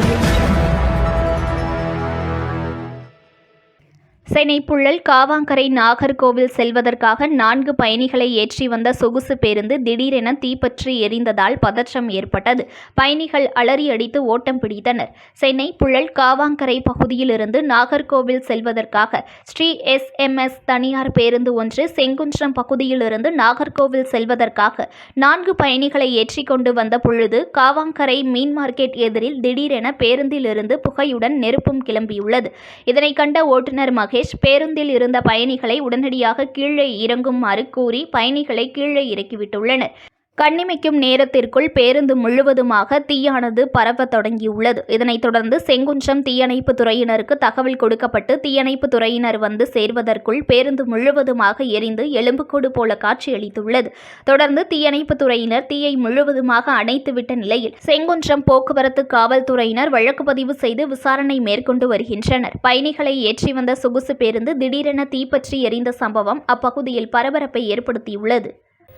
audio. Chennai Puzhal Kavangarai Nagercoil செல்வதற்காக நான்கு பயணிகளை ஏற்றி வந்த சொகுசு பேருந்து திடீரென தீப்பற்றி எரிந்ததால் பதற்றம் ஏற்பட்டது. பயணிகள் அலறி அடித்து ஓட்டம் பிடித்தனர். சென்னை புழல் காவாங்கரை பகுதியிலிருந்து நாகர்கோவில் செல்வதற்காக ஸ்ரீ எஸ். எம். எஸ். தனியார் பேருந்து ஒன்று செங்குன்றம் பகுதியிலிருந்து நாகர்கோவில் செல்வதற்காக நான்கு பயணிகளை ஏற்றி கொண்டு வந்த பொழுது காவாங்கரை மீன் மார்க்கெட் எதிரில் திடீரென பேருந்திலிருந்து புகையுடன் நெருப்பும் கிளம்பியுள்ளது. இதனை கண்ட ஓட்டுநர் மகேஷ் பேருந்தில் இருந்த பயணிகளை உடனடியாக கீழே இறங்குமாறு கூறி பயணிகளை கீழே இறக்கிவிட்டுள்ளனர். கண்ணிமைக்கும் நேரத்திற்குள் பேருந்து முழுவதுமாக தீயானது பரவத் தொடங்கியுள்ளது. இதனைத் தொடர்ந்து செங்குன்றம் தீயணைப்பு துறையினருக்கு தகவல் கொடுக்கப்பட்டு தீயணைப்பு துறையினர் வந்து சேர்வதற்குள் பேருந்து முழுவதுமாக எரிந்து எலும்புக்கூடு போல காட்சியளித்துள்ளது. தொடர்ந்து தீயணைப்பு துறையினர் தீயை முழுவதுமாக அணைத்துவிட்ட நிலையில் செங்குன்றம் போக்குவரத்து காவல்துறையினர் வழக்கு பதிவு செய்து விசாரணை மேற்கொண்டு வருகின்றனர். பயணிகளை ஏற்றி வந்த சொகுசு பேருந்து திடீரென தீப்பற்றி எரிந்த சம்பவம் அப்பகுதியில் பரபரப்பை ஏற்படுத்தியுள்ளது.